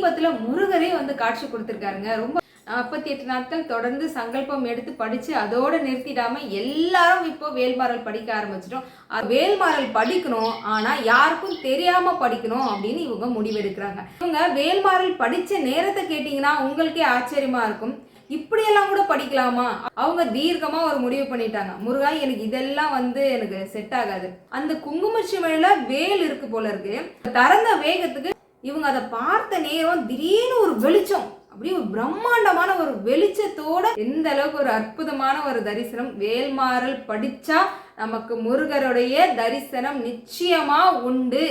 சமீபத்தில் முருகரே வந்து காட்சி கொடுத்துருக்காருங்க. ரொம்ப நாற்பத்தி எட்டு நாட்கள் தொடர்ந்து சங்கல்பம் எடுத்து படிச்சு அதோட நிறுத்திடாம எல்லாரும் இப்போ வேல்மாறல் படிக்க ஆரம்பிச்சிட்டோம். வேல்மாறல் படிக்கணும் ஆனா யாருக்கும் தெரியாம படிக்கணும் அப்படின்னு இவங்க முடிவெடுக்கிறாங்க. இவங்க வேல்மாறல் படிச்ச நேரத்தை கேட்டீங்கன்னா உங்களுக்கே ஆச்சரியமா இருக்கும். இப்படியெல்லாம் கூட படிக்கலாமா? அவங்க தீர்க்கமா ஒரு முடிவு பண்ணிட்டாங்க. முருகா எனக்கு இதெல்லாம் வந்து எனக்கு செட் ஆகாது. அந்த குங்குமச்சிமையில வேல் இருக்கு போல இருக்கு. திறந்த வேகத்துக்கு இவங்க அதை பார்த்த நேரம் திடீர்னு ஒரு வெளிச்சம். அப்படியே ஒரு பிரம்மாண்டமான ஒரு வெளிச்சத்தோட எந்த அளவுக்கு ஒரு அற்புதமான ஒரு தரிசனம். வேல்மாறல் படிச்சா நமக்கு முருகருடைய தரிசனம் நிச்சயமா உண்டு.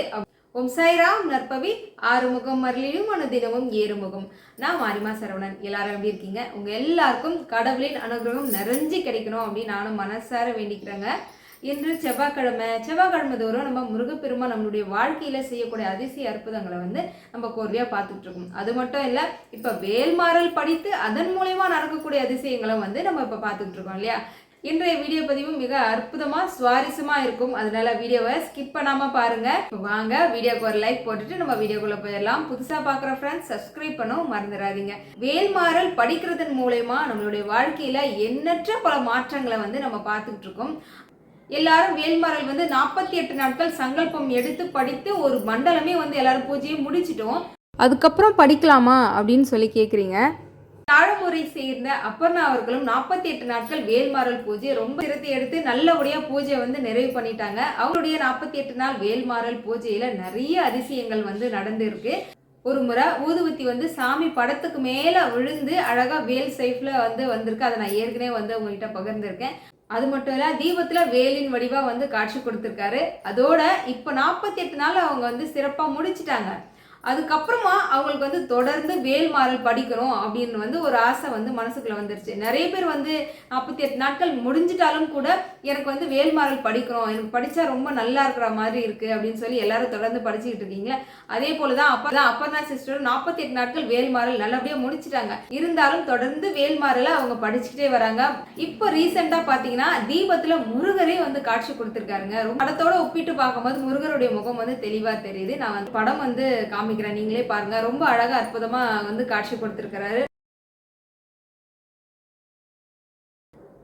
ஓம் சாய்ராம் நற்பவி. ஆறுமுகம் மரளிலும் அனுதினமும் ஏறுமுகம். நான் மாரிமா சரவணன். எல்லாரும் எப்படி இருக்கீங்க? உங்க எல்லாருக்கும் கடவுளின் அனுகிரகம் நிறைஞ்சு கிடைக்கணும் அப்படின்னு நானும் மனசார வேண்டிக்கிறேங்க. இன்று செவ்வாய்க்கிழமை செவ்வாய்க்கிழமை தோறும் நம்ம முருகப்பெருமா நம்மளுடைய வாழ்க்கையில செய்யக்கூடிய அதிசய அற்புதங்களை வந்து நம்ம கோர்வையா பார்த்துட்டு இருக்கோம் அது மட்டும் இல்ல இப்ப வேல்மாறல் படித்து அதன் மூலயமா நடக்கக்கூடிய அதிசயங்களை வந்து நம்ம இப்ப பார்த்துட்டு இருக்கோம் இல்லையா? இன்றைய வீடியோ பதிவும் மிக அற்புதமா சுவாரஸ்யமா இருக்கும். அதனால வீடியோவை ஸ்கிப் பண்ணாம பாருங்க. இப்போ வாங்க வீடியோக்கு ஒரு லைக் போட்டுட்டு நம்ம வீடியோக்குள்ள போயிடலாம். புதுசா பாக்குற ஃப்ரெண்ட்ஸ் சப்ஸ்கிரைப் பண்ணவும் மறந்துடாதீங்க. வேல்மாறல் படிக்கிறதன் மூலயமா நம்மளுடைய வாழ்க்கையில எண்ணற்ற பல மாற்றங்களை வந்து நம்ம பார்த்துக்கிட்டு இருக்கோம் எல்லாரும் வேல்மாறல் வந்து நாற்பத்தி எட்டு நாட்கள் சங்கல்பம் எடுத்து படித்து ஒரு மண்டலமே வந்து எல்லாரும் பூஜையை முடிச்சிட்டோம். அதுக்கப்புறம் படிக்கலாமா அப்படின்னு சொல்லி கேட்குறீங்க தாழமுறை சேர்ந்த அப்பர்ணா அவர்களும் நாற்பத்தி எட்டு நாட்கள் வேல்மாறல் பூஜை ரொம்ப சிரத்தை எடுத்து நல்லபடியாக பூஜையை வந்து நிறைவு பண்ணிட்டாங்க. அவருடைய நாற்பத்தி எட்டு நாள் வேல்மாறல் பூஜையில் நிறைய அதிசயங்கள் வந்து நடந்திருக்கு. ஒரு முறை ஊதுவத்தி வந்து சாமி படத்துக்கு மேலே விழுந்து அழகாக வேல் சைஃப்ல வந்து வந்திருக்கு. அதை நான் ஏற்கனவே வந்து உங்ககிட்ட பகிர்ந்திருக்கேன். அது மட்டும் இல்லை தீபத்தில் வேலின் வடிவாக வந்து காட்சி கொடுத்துருக்காரு. அதோட இப்போ நாற்பத்தி எட்டு நாள் அவங்க வந்து சிறப்பாக முடிச்சிட்டாங்க. அதுக்கப்புறமா அவங்களுக்கு வந்து தொடர்ந்து வேல்மாறல் படிக்கணும் அப்படின்னு வந்து ஒரு ஆசை வந்து மனசுக்குள்ள வந்துருச்சு. நிறைய பேர் வந்து நாற்பத்தி எட்டு நாட்கள் முடிஞ்சிட்டாலும் கூட எனக்கு வந்து வேல்மாறல் படிக்கணும் எனக்கு படித்தா ரொம்ப நல்லா இருக்கிற மாதிரி இருக்கு அப்படின்னு சொல்லி எல்லாரும் தொடர்ந்து படிச்சுக்கிட்டு இருக்கீங்க அதே போலதான் அப்போ தான் சிஸ்டர் நாற்பத்தி எட்டு நாட்கள் வேல்மாறல் நல்லபடியாக முடிச்சிட்டாங்க. இருந்தாலும் தொடர்ந்து வேல்மாறலை அவங்க படிச்சுக்கிட்டே வராங்க. இப்போ ரீசெண்டாக பார்த்தீங்கன்னா தீபத்தில் முருகரே வந்து காட்சி கொடுத்துருக்காருங்க. படத்தோட ஒப்பிட்டு பார்க்கும்போது முருகருடைய முகம் வந்து தெளிவாக தெரியுது. நான் வந்து படம் வந்து காமிக்கிறேன். நீங்களே பாருங்க. ரொம்ப அழகா அற்புதமா வந்து காட்சி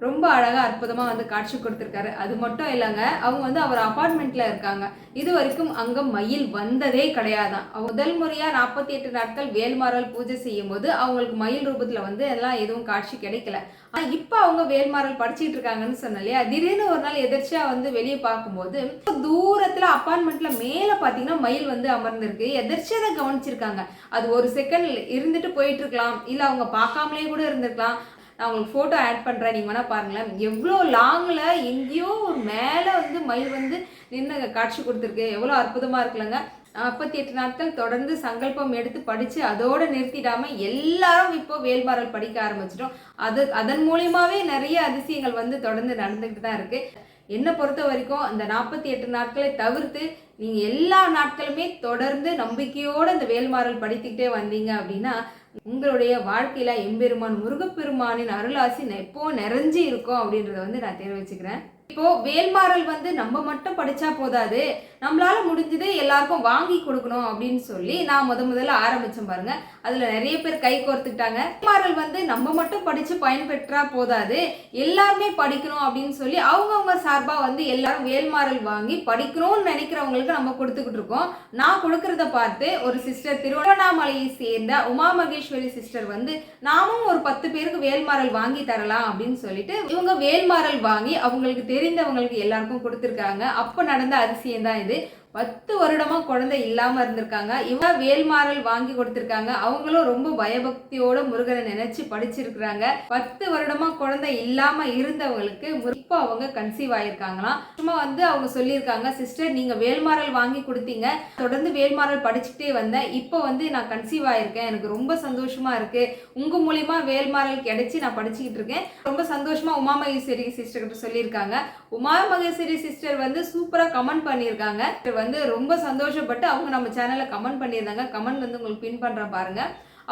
ரொம்ப அழகாக அற்புதமாக வந்து காட்சி கொடுத்துருக்காரு. அது மட்டும் இல்லைங்க அவங்க வந்து அவர் அப்பார்ட்மெண்ட்டில் இருக்காங்க. இது வரைக்கும் அங்கே மயில் வந்ததே கிடையாதான். அவங்க முதல் முறையாக நாற்பத்தி எட்டு நாட்கள் வேல்மாறல் பூஜை செய்யும் போது அவங்களுக்கு மயில் ரூபத்தில் வந்து எல்லாம் எதுவும் காட்சி கிடைக்கல. ஆனால் இப்போ அவங்க வேல்மாறல் படிச்சுட்டு இருக்காங்கன்னு சொன்ன இல்லையா? திடீர்னு ஒரு நாள் எதிர்ச்சியாக வந்து வெளியே பார்க்கும்போது தூரத்தில் அப்பார்ட்மெண்ட்டில் மேலே பார்த்தீங்கன்னா மயில் வந்து அமர்ந்திருக்கு. எதிர்ச்சியாக தான் கவனிச்சிருக்காங்க. அது ஒரு செகண்ட் இருந்துட்டு போயிட்டு இருக்கலாம். இல்லை அவங்க பார்க்காமலே கூட இருந்திருக்கலாம். நான் உங்களுக்கு ஃபோட்டோ ஆட் பண்ணுறேன் நீங்கள் வேணால் பாருங்களேன். எவ்வளோ லாங்கில் எங்கேயோ ஒரு மேலே வந்து மயில் வந்து நின்று காட்சி கொடுத்துருக்கு. எவ்வளோ அற்புதமாக இருக்குல்லங்க. நாற்பத்தி எட்டு நாட்கள் தொடர்ந்து சங்கல்பம் எடுத்து படித்து அதோடு நிறுத்திடாமல் எல்லாரும் இப்போ வேல்பாரல் படிக்க ஆரம்பிச்சிட்டோம். அது அதன் மூலியமாகவே நிறைய அதிசயங்கள் வந்து தொடர்ந்து நடந்துக்கிட்டு தான் இருக்குது என்னை பொறுத்த வரைக்கும் அந்த நாற்பத்தி எட்டு நாட்களை தவிர்த்து நீங்கள் எல்லா நாட்களுமே தொடர்ந்து நம்பிக்கையோடு அந்த வேல்மாறல் படித்துக்கிட்டே வந்தீங்க அப்படின்னா உங்களுடைய வாழ்க்கையில் எம்பெருமான் முருகப்பெருமானின் அருளாசி எப்போ நிறைஞ்சு இருக்கும் அப்படின்றத வந்து நான் தெரிவிச்சுக்கிறேன் இப்போ வேல்மாறல் வந்து நம்ம மட்டும் படிச்சா போதாது. நம்மளால முடிஞ்சது எல்லாருக்கும் வாங்கி கொடுக்கணும் அப்படின்னு சொல்லி நான் முத முதல்ல ஆரம்பிச்சேன் பாருங்க. அதுல நிறைய பேர் கை கோர்த்துக்கிட்டாங்க. வேல்மாறல் வந்து நம்ம மட்டும் படிச்சு பயன்பெற்றா போதாது. எல்லாருமே படிக்கணும் அப்படின்னு சொல்லி அவங்கவுங்க சார்பா வந்து எல்லாரும் வேல்மாறல் வாங்கி படிக்கணும்னு நினைக்கிறவங்களுக்கு நம்ம கொடுத்துக்கிட்டு இருக்கோம். நான் கொடுக்கறத பார்த்து ஒரு சிஸ்டர் திருவண்ணாமலையை சேர்ந்த உமா மகேஸ்வரி சிஸ்டர் வந்து நாமும் ஒரு பத்து பேருக்கு வேல்மாறல் வாங்கி தரலாம் அப்படின்னு சொல்லிட்டு இவங்க வேல்மாறல் வாங்கி அவங்களுக்கு தெரிந்தவங்களுக்கு எல்லாருக்கும் கொடுத்துருக்காங்க. அப்போ நடந்த அதிசயம் தான் இது. பத்து வருடமா குழந்தை இல்லாம இருந்திருக்காங்க. இவங்க வேல்மாறல் வாங்கி கொடுத்திருக்காங்க. அவங்களும் ரொம்ப பயபக்தியோட முருகனை நினைச்சு படிச்சிருக்கிறாங்க. பத்து வருடமா குழந்தை இல்லாம இருந்தவங்களுக்கு இப்போ அவங்க கன்சீவ் ஆயிருக்காங்களாம். சும்மா வந்து அவங்க சொல்லியிருக்காங்க சிஸ்டர் நீங்க வேல்மாறல் வாங்கி கொடுத்தீங்க. தொடர்ந்து வேல்மாறல் படிச்சுட்டே வந்தேன். இப்போ வந்து நான் கன்சீவ் ஆயிருக்கேன். எனக்கு ரொம்ப சந்தோஷமா இருக்கு. உங்க மூலியமா வேல்மாறல் கிடைச்சி நான் படிச்சுக்கிட்டு இருக்கேன். ரொம்ப சந்தோஷமா உமா மகேஸ்வரி சிஸ்டர் கிட்ட சொல்லியிருக்காங்க. உமா மகேஸ்வரி சிஸ்டர் வந்து சூப்பரா கமெண்ட் பண்ணியிருக்காங்க. வந்து ரொம்ப சந்தோஷப்பட்டு அவங்க நம்ம சேனலில் கமெண்ட் பண்ணியிருந்தாங்க. கமெண்ட் வந்து உங்களுக்கு பின் பண்ணுற பாருங்க.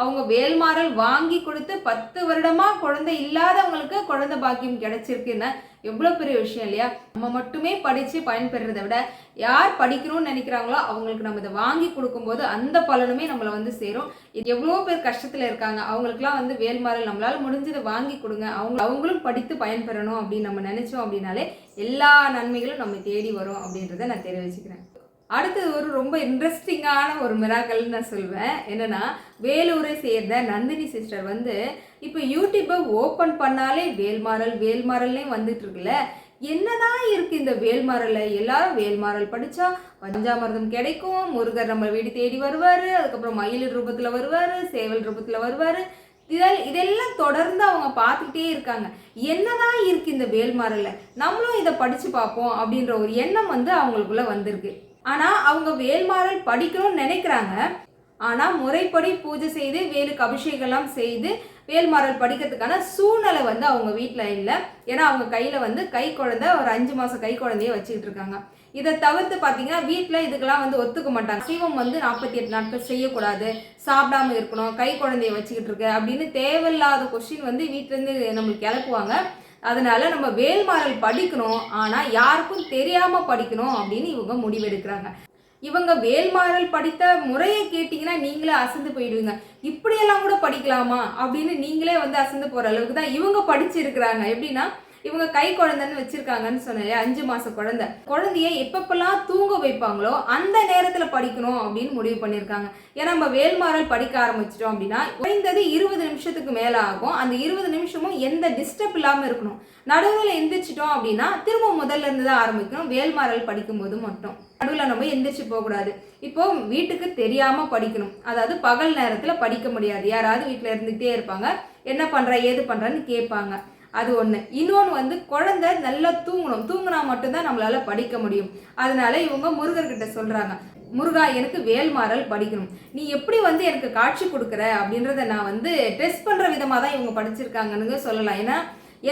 அவங்க வேல்மாறல் வாங்கி கொடுத்து பத்து வருடமாக குழந்தை இல்லாதவங்களுக்கு குழந்தை பாக்கியம் கிடைச்சிருக்குன்னு. எவ்வளோ பெரிய விஷயம் இல்லையா? நம்ம மட்டுமே படித்து பயன்பெறதை விட யார் படிக்கணும்னு நினைக்கிறாங்களோ அவங்களுக்கு நம்ம இதை வாங்கி கொடுக்கும்போது அந்த பலனுமே நம்மளை வந்து சேரும். இது எவ்வளோ பேர் கஷ்டத்தில் இருக்காங்க. அவங்களுக்குலாம் வந்து வேல்மாறல் நம்மளால் முடிஞ்சதை வாங்கி கொடுங்க. அவங்க அவங்களும் படித்து பயன்பெறணும் அப்படின்னு நம்ம நினச்சோம் அப்படின்னாலே எல்லா நன்மைகளும் நம்ம தேடி வரும் அப்படின்றத நான் தெரிவிச்சுக்கிறேன். அடுத்தது ஒரு ரொம்ப இன்ட்ரெஸ்டிங்கான ஒரு மிராக்கல்னு நான் சொல்வேன். என்னென்னா வேலூரை சேர்ந்த நந்தினி சிஸ்டர் வந்து இப்போ யூடியூப்பை ஓப்பன் பண்ணாலே வேல்மாறல் வேல்மாறல்னே வந்துட்டு இருக்குல்ல என்னதான் இருக்குது இந்த வேல்மாறல்ல? எல்லாரும் வேல்மாறல் படித்தா பஞ்சாமிரதம் கிடைக்கும் முருகர் நம்ம வீடு தேடி வருவார் அதுக்கப்புறம் மயில் ரூபத்தில் வருவார் சேவல் ரூபத்தில் வருவார். இதெல்லாம் இதெல்லாம் தொடர்ந்து அவங்க பார்த்துக்கிட்டே இருக்காங்க. என்னதான் இருக்குது இந்த வேல்மாறல்ல? நம்மளும் இதை படித்து பார்ப்போம் அப்படின்ற ஒரு எண்ணம் வந்து அவங்களுக்குள்ள வந்திருக்கு. ஆனால் அவங்க வேல்மாறல் படிக்கணும்னு நினைக்கிறாங்க. ஆனால் முறைப்படி பூஜை செய்து வேலுக்கு அபிஷேகம்லாம் செய்து வேல்மாறல் படிக்கிறதுக்கான சூழ்நிலை வந்து அவங்க வீட்டில் இல்லை. ஏன்னா அவங்க கையில் வந்து கை குழந்தை ஒரு அஞ்சு மாதம் கை குழந்தைய வச்சுக்கிட்டு இருக்காங்க. இதை தவிர்த்து பார்த்தீங்கன்னா வீட்டில் இதுக்கெல்லாம் வந்து ஒத்துக்க மாட்டாங்க. சீவம் வந்து நாற்பத்தி எட்டு நாட்கள் செய்யக்கூடாது. சாப்பிடாம இருக்கணும். கை குழந்தைய வச்சுக்கிட்டு இருக்கு அப்படின்னு தேவையில்லாத கொஸ்டின் வந்து வீட்டிலேருந்து நம்மளுக்கு கிளப்புவாங்க. அதனால் நம்ம வேல்மாறல் படிக்கணும் ஆனால் யாருக்கும் தெரியாமல் படிக்கணும் அப்படின்னு இவங்க முடிவெடுக்கிறாங்க. இவங்க வேல்மாறல் படித்த முறையை கேட்டிங்கன்னா நீங்களே அசந்து போயிடுவீங்க. இப்படியெல்லாம் கூட படிக்கலாமா அப்படின்னு நீங்களே வந்து அசந்து போகிற அளவுக்கு தான் இவங்க படிச்சிருக்கிறாங்க. எப்படின்னா இவங்க கை குழந்தைன்னு வச்சிருக்காங்கன்னு சொன்னாரு அஞ்சு மாச குழந்தை. குழந்தைய எப்பப்பெல்லாம் தூங்க வைப்பாங்களோ அந்த நேரத்துல படிக்கணும் அப்படின்னு முடிவு பண்ணியிருக்காங்க. ஏன்னா நம்ம வேல்மாறல் படிக்க ஆரம்பிச்சிட்டோம் அப்படின்னா குறைந்தது இருபது நிமிஷத்துக்கு மேல ஆகும். அந்த இருபது நிமிஷமும் எந்த டிஸ்டர்ப் இல்லாம இருக்கணும். நடுவில் எந்திரிச்சிட்டோம் அப்படின்னா திரும்ப முதல்ல இருந்து தான் ஆரம்பிக்கணும். வேல்மாறல் படிக்கும்போது மட்டும். நடுவில் நம்ம எந்திரிச்சு போகக்கூடாது இப்போ வீட்டுக்கு தெரியாம படிக்கணும். அதாவது பகல் நேரத்துல படிக்க முடியாது. யாராவது வீட்டில் இருந்துகிட்டே இருப்பாங்க. என்ன பண்ற ஏது பண்றன்னு கேட்பாங்க. அது ஒன்று இன்னொன்று வந்து குழந்தை நல்லா தூங்கணும். தூங்கினா மட்டும்தான் நம்மளால் படிக்க முடியும். அதனால இவங்க முருகர்கிட்ட சொல்கிறாங்க முருகா எனக்கு வேல்மாறல் படிக்கணும். நீ எப்படி வந்து எனக்கு காட்சி கொடுக்குற? அப்படின்றத நான் வந்து டெஸ்ட் பண்ணுற விதமாக தான் இவங்க படிச்சிருக்காங்கன்னு சொல்லலாம். ஏன்னா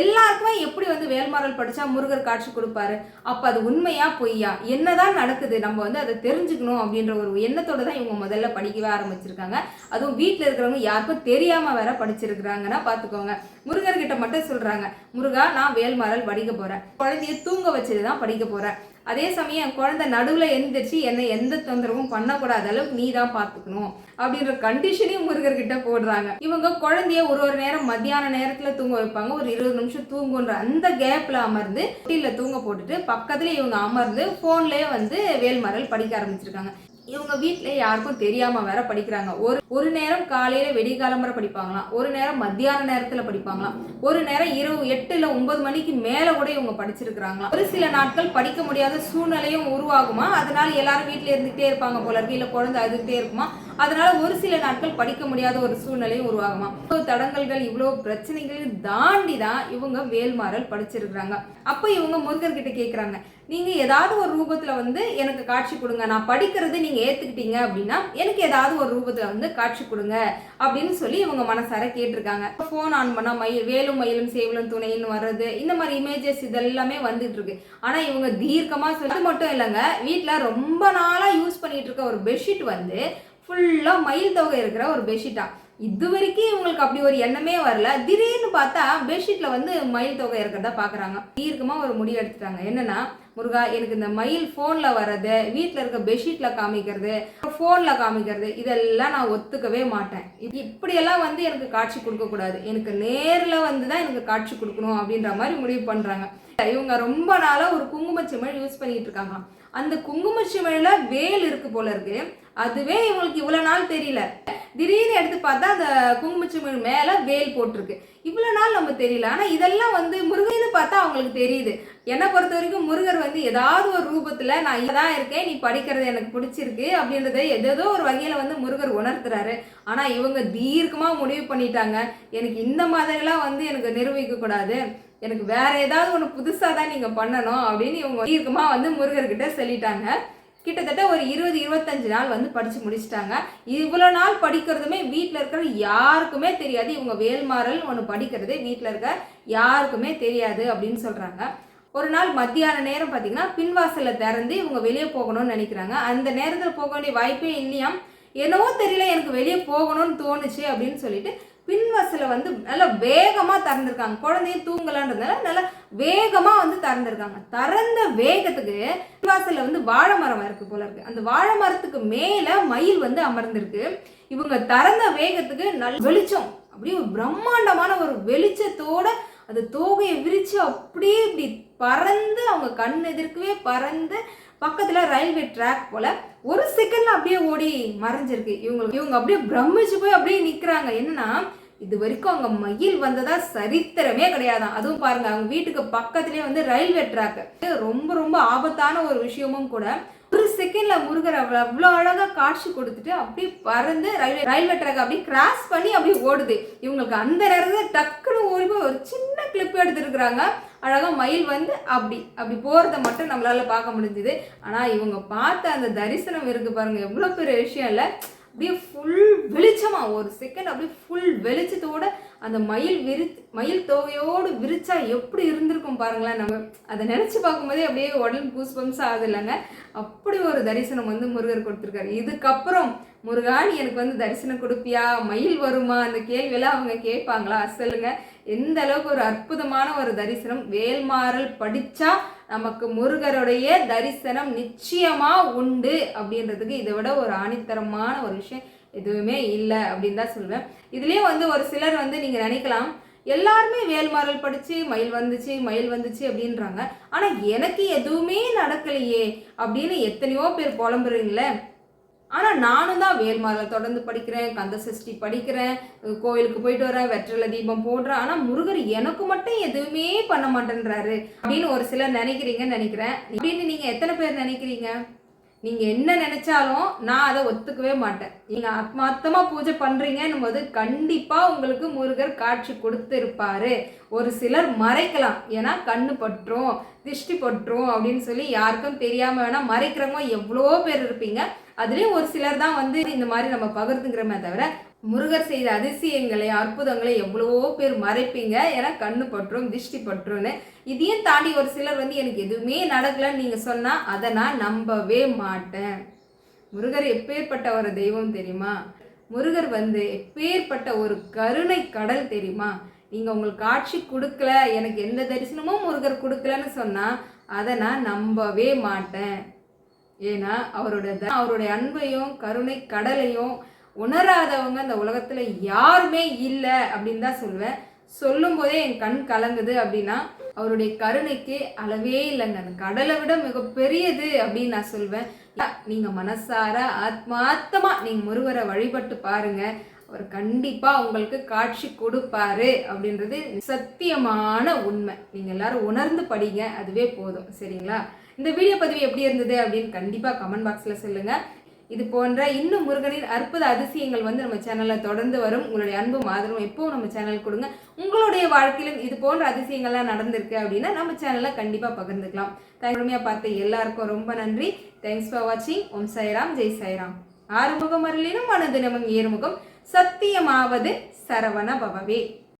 எல்லாருக்குமே எப்படி வந்து வேல்மாறல் படித்தா முருகர் காட்சி கொடுப்பாரு? அப்போ அது உண்மையா பொய்யா? என்னதான் நடக்குது? நம்ம வந்து அதை தெரிஞ்சுக்கணும் அப்படின்ற ஒரு எண்ணத்தோடு தான் இவங்க முதல்ல படிக்கவே ஆரம்பிச்சிருக்காங்க. அதுவும் வீட்டில் இருக்கிறவங்க யாருக்கும் தெரியாமல் வேற படிச்சிருக்கிறாங்கன்னா பார்த்துக்கோங்க முருகர்கிட்ட மட்டும் சொல்கிறாங்க முருகா நான் வேல்மாறல் படிக்க போகிறேன் குழந்தைய தூங்க வச்சுட்டு தான் படிக்க போகிறேன் அதே சமயம் என் குழந்தை நடுவில் எழுந்திரிச்சு என்னை எந்த தொந்தரவும் பண்ணக்கூடாத அளவுக்கு நீ தான் பார்த்துக்கணும் அப்படின்ற கண்டிஷனையும் முருகர்கிட்ட போடுறாங்க. இவங்க குழந்தைய ஒரு ஒரு நேரம் மத்தியான நேரத்தில் தூங்க வைப்பாங்க. ஒரு இருபது நிமிஷம் தூங்குன்ற அந்த கேப்பில் அமர்ந்து தொட்டியில் தூங்க போட்டுட்டு பக்கத்துல இவங்க அமர்ந்து ஃபோன்லேயே வந்து வேல்மரல் படிக்க ஆரம்பிச்சிருக்காங்க. இவங்க வீட்டில் யாருக்கும் தெரியாம வேற படிக்கிறாங்க. ஒரு ஒரு நேரம் காலையில வெடிகாலம்பரை படிப்பாங்களாம். ஒரு நேரம் மத்தியான நேரத்துல படிப்பாங்களாம். ஒரு நேரம் இரவு எட்டு இல்ல ஒன்பது மணிக்கு மேலே கூட இவங்க படிச்சிருக்கிறாங்களாம். ஒரு சில நாட்கள் படிக்க முடியாத சூழ்நிலையும் உருவாகுமா? அதனால எல்லாரும் வீட்டில் இருந்துகிட்டே இருப்பாங்க போல இருக்கு. இல்ல குழந்தை அழுதுகிட்டே இருக்குமா? அதனால ஒரு சில நாட்கள் படிக்க முடியாத ஒரு சூழ்நிலையும் உருவாகுமா? இவ்வளோ தடங்கல்கள் இவ்வளவு பிரச்சனைகளையும் தாண்டி தான் இவங்க வேல்மாறல் படிச்சிருக்கிறாங்க. அப்போ இவங்க முருகர்கிட்ட கேட்குறாங்க நீங்கள் ஏதாவது ஒரு ரூபத்தில் வந்து எனக்கு காட்சி கொடுங்க நான் படிக்கிறது நீங்கள் ஏற்றுக்கிட்டீங்க அப்படின்னா எனக்கு ஏதாவது ஒரு ரூபத்தில் வந்து காட்சி கொடுங்க அப்படின்னு சொல்லி இவங்க மனசார கேட்டிருக்காங்க. ஃபோன் ஆன் பண்ணால் மயில் வேலும் மயிலும் சேவலும் துணைன்னு வர்றது இந்த மாதிரி இமேஜஸ் இதெல்லாமே வந்துட்டு இருக்கு. ஆனால் இவங்க தீர்க்கமாக சொல்லி மட்டும் இல்லைங்க வீட்டில் ரொம்ப நாளாக யூஸ் பண்ணிட்டு இருக்க ஒரு பெட்ஷீட் வந்து ஃபுல்லாக மயில் தொகை இருக்கிற ஒரு பெட்ஷீட்டாக இது வரைக்கும் இவங்களுக்கு அப்படி ஒரு எண்ணமே வரல. திடீர்னு பார்த்தா பெட்ஷீட்ல வந்து மயில் தொகை இருக்கிறதா பாக்குறாங்க. தீர்க்கமா ஒரு முடிவு எடுத்துட்டாங்க. என்னன்னா முருகா எனக்கு இந்த மயில் ஃபோன்ல வர்றது வீட்டில் இருக்க பெட்ஷீட்ல காமிக்கிறது ஃபோன்ல காமிக்கிறது இதெல்லாம் நான் ஒத்துக்கவே மாட்டேன். இது இப்படியெல்லாம் வந்து எனக்கு காட்சி கொடுக்க கூடாது. எனக்கு நேர்ல வந்து தான் எனக்கு காட்சி கொடுக்கணும் அப்படின்ற மாதிரி முடிவு பண்றாங்க. இவங்க ரொம்ப நாளா ஒரு குங்குமச்சிமிழ் யூஸ் பண்ணிட்டு இருக்காங்க அந்த குங்குமச்சிமிழ்ல வேல் இருக்கு போல இருக்கு. அதுவே இவங்களுக்கு இவ்வளோ நாள் தெரியல. திடீர்னு எடுத்து பார்த்தா அந்த குங்குமச்சிமிழ் மேலே வேல் போட்டிருக்கு. இவ்வளோ நாள் நம்ம தெரியல. ஆனால் இதெல்லாம் வந்து முருகன்னு பார்த்தா அவங்களுக்கு தெரியுது. என்னை பொறுத்த வரைக்கும் முருகர் வந்து ஏதாவது ஒரு ரூபத்தில் நான் தான் இருக்கேன் நீ படிக்கிறது எனக்கு பிடிச்சிருக்கு அப்படின்றத ஏதேதோ ஒரு வகையில் வந்து முருகர் உணர்த்துறாரு. ஆனால் இவங்க தீர்க்கமாக முடிவு பண்ணிட்டாங்க. எனக்கு இந்த மாதிரிலாம் வந்து எனக்கு நிரூபிக்கக்கூடாது எனக்கு வேற ஏதாவது ஒன்று புதுசாக தான் நீங்கள் பண்ணணும் அப்படின்னு இவங்க தீர்க்கமாக வந்து முருகர்கிட்ட சொல்லிட்டாங்க. கிட்டத்தட்ட ஒரு இருபது இருபத்தஞ்சு நாள் வந்து படித்து முடிச்சிட்டாங்க. இவ்வளோ நாள் படிக்கிறதுமே வீட்டில் இருக்கிற யாருக்குமே தெரியாது. இவங்க வேல்மாறல் ஒன்று படிக்கிறதே வீட்டில் இருக்க யாருக்குமே தெரியாது அப்படின்னு சொல்கிறாங்க ஒரு நாள் மத்தியான நேரம் பார்த்தீங்கன்னா பின்வாசலில் திறந்து இவங்க வெளியே போகணும்னு நினைக்கிறாங்க. அந்த நேரத்தில் போக வேண்டிய வாய்ப்பே இல்லையாம். என்னவோ தெரியல எனக்கு வெளியே போகணும்னு தோணுச்சு அப்படின்னு சொல்லிட்டு பின்வசில் வந்து நல்லா வேகமாக திறந்துருக்காங்க. குழந்தையும் தூங்கலான்றதுனால நல்லா வேகமாக வந்து திறந்துருக்காங்க. திறந்த வேகத்துக்கு பின்வாசலில் வந்து வாழை மரம் இருக்குது போல இருக்குது அந்த வாழை மரத்துக்கு மேலே மயில் வந்து அமர்ந்திருக்கு. இவங்க திறந்த வேகத்துக்கு நல்ல வெளிச்சம். அப்படியே ஒரு பிரம்மாண்டமான ஒரு வெளிச்சத்தோட அது தோகையை விரித்து அப்படியே இப்படி பறந்து அவங்க கண் எதிர்க்கவே பறந்து பக்கத்தில் ரயில்வே ட்ராக் போல ஒரு செகண்ட்ல அப்படியே ஓடி மறைஞ்சிருக்கு. இவங்களுக்கு இவங்க அப்படியே பிரமிச்சு போய் அப்படியே நிற்கிறாங்க என்னன்னா இது வரைக்கும் அவங்க மயில் வந்ததா சரித்திரமே கிடையாதான் அதுவும் பாருங்க அவங்க வீட்டுக்கு பக்கத்துலேயே வந்து ரயில்வே ட்ராக் ரொம்ப ரொம்ப ஆபத்தான ஒரு விஷயமும் கூட ஒரு செகண்ட்ல முருகர் அவ்வளோ அவ்வளோ அழகா காட்சி கொடுத்துட்டு அப்படியே பறந்து ரயில்வே ரயில்வே ட்ராக் அப்படியே கிராஸ் பண்ணி அப்படியே ஓடுது. இவங்களுக்கு அந்த நேரத்தில் டக்குன்னு ஓடி போய் ஒரு சின்ன கிளிப் எடுத்துருக்குறாங்க. அழகாக மயில் வந்து அப்படி அப்படி போகிறத மட்டும் நம்மளால் பார்க்க முடிஞ்சுது. ஆனால் இவங்க பார்த்த அந்த தரிசனம் இருக்குது பாருங்கள் எவ்வளோ பெரிய விஷயம் இல்லை. அப்படியே ஃபுல் வெளிச்சமாக ஒரு செகண்ட் அப்படியே ஃபுல் வெளிச்சத்தோட அந்த மயில் விரி மயில் தொகையோடு விரிச்சா எப்படி இருந்திருக்கும் பாருங்களேன் நம்ம. அதை நினச்சி பார்க்கும்போதே அப்படியே உடல் பூஸ் பம்ஸ் ஆகுது இல்லைங்க. அப்படி ஒரு தரிசனம் வந்து முருகர் கொடுத்துருக்காரு. இதுக்கப்புறம் முருகான் எனக்கு வந்து தரிசனம் கொடுப்பியா? மயில் வருமா? அந்த கேள்வியெல்லாம் அவங்க கேட்பாங்களா? சொல்லுங்கள் எந்த அளவுக்கு ஒரு அற்புதமான ஒரு தரிசனம் வேல்மாறல் படித்தா நமக்கு முருகருடைய தரிசனம் நிச்சயமாக உண்டு அப்படின்றதுக்கு இதை விட ஒரு ஆணித்தரமான ஒரு விஷயம் எதுவுமே இல்லை அப்படின்னு தான் சொல்லுவேன் இதுலேயும் வந்து ஒரு சிலர் வந்து நீங்கள் நினைக்கலாம் எல்லாருமே வேல்மாறல் படித்து மயில் வந்துச்சு மயில் வந்துச்சு அப்படின்றாங்க. ஆனால் எனக்கு எதுவுமே நடக்கலையே அப்படின்னு எத்தனையோ பேர் புலம்புறீங்களே ஆனால் நானும் தான் வேல்மாறல் தொடர்ந்து படிக்கிறேன் கந்த சஷ்டி படிக்கிறேன் கோயிலுக்கு போயிட்டு வரேன் வெற்றில தீபம் போடுறேன். ஆனால் முருகர் எனக்கு மட்டும் எதுவுமே பண்ண மாட்டேன்றாரு. அப்படின்னு ஒரு சிலர் நினைக்கிறீங்கன்னு நினைக்கிறேன். அப்படின்னு நீங்கள் எத்தனை பேர் நினைக்கிறீங்க? நீங்கள் என்ன நினைச்சாலும் நான் அதை ஒத்துக்கவே மாட்டேன். நீங்கள் ஆத்மார்த்தமாக பூஜை பண்ணுறீங்கன்னும் போது கண்டிப்பாக உங்களுக்கு முருகர் காட்சி கொடுத்துருப்பாரு. ஒரு சிலர் மறைக்கலாம். ஏன்னா கண்ணு பற்றும் திருஷ்டி பற்றும் அப்படின்னு சொல்லி யாருக்கும் தெரியாமல் வேணால் மறைக்கிறவங்க எவ்வளோ பேர் இருப்பீங்க. அதுலேயும் ஒரு சிலர் தான் வந்து இந்த மாதிரி நம்ம பகிர்ந்துங்கிறமே தவிர முருகர் செய்த அதிசயங்களை அற்புதங்களை எவ்வளவோ பேர் மறைப்பீங்க. ஏன்னா கண்ணு பற்றும் திருஷ்டி பற்றும்னு. இதையும் தாண்டி ஒரு சிலர் வந்து எனக்கு எதுவுமே நடக்கலன்னு நீங்கள் சொன்னால் அதை நான் நம்பவே மாட்டேன். முருகர் எப்பேற்பட்ட ஒரு தெய்வம் தெரியுமா? முருகர் வந்து எப்பேற்பட்ட ஒரு கருணை கடல் தெரியுமா? நீங்கள் உங்களுக்கு காட்சி கொடுக்கல எனக்கு எந்த தரிசனமும் முருகர் கொடுக்கலன்னு சொன்னால் அதை நான் நம்பவே மாட்டேன். ஏன்னா அவரோட அவருடைய அன்பையும் கருணை கடலையும் உணராதவங்க இந்த உலகத்தில் யாருமே இல்லை அப்படின்னு தான் சொல்லுவேன். சொல்லும் போதே என் கண் கலங்குது அப்படின்னா அவருடைய கருணைக்கு அளவே இல்லைங்க. அந்த கடலை விட மிகப்பெரியது அப்படின்னு நான் சொல்வேன். நீங்கள் மனசார ஆத்மாத்தமாக நீங்கள் முருகரை வழிபட்டு பாருங்கள் அவர் கண்டிப்பாக உங்களுக்கு காட்சி கொடுப்பாரு அப்படின்றது சத்தியமான உண்மை. நீங்கள் எல்லாரும் உணர்ந்து படிங்க அதுவே போதும். சரிங்களா? இந்த வீடியோ பதிவு எப்படி இருந்தது அப்படின்னு கண்டிப்பாக கமெண்ட் பாக்ஸில் சொல்லுங்கள் இது போன்ற இன்னும் முருகனின் அற்புத அதிசயங்கள் வந்து நம்ம சேனலில் தொடர்ந்து வரும். உங்களுடைய அன்பும் ஆதரவும் எப்பவும் நம்ம சேனல் கொடுங்க. உங்களுடைய வாழ்க்கையிலும் இது போன்ற அதிசயங்கள்லாம் நடந்திருக்கு அப்படின்னா நம்ம சேனலில் கண்டிப்பாக பகிர்ந்துக்கலாம். தனிமையாக பார்த்த எல்லாருக்கும் ரொம்ப நன்றி. தேங்க்ஸ் ஃபார் வாட்சிங் ஓம் சாய்ராம். ஜெய் சாய்ராம். ஆறுமுகம் அருளினும் மனதினமும் ஏறுமுகம். சத்தியமாவது சரவண பவவே.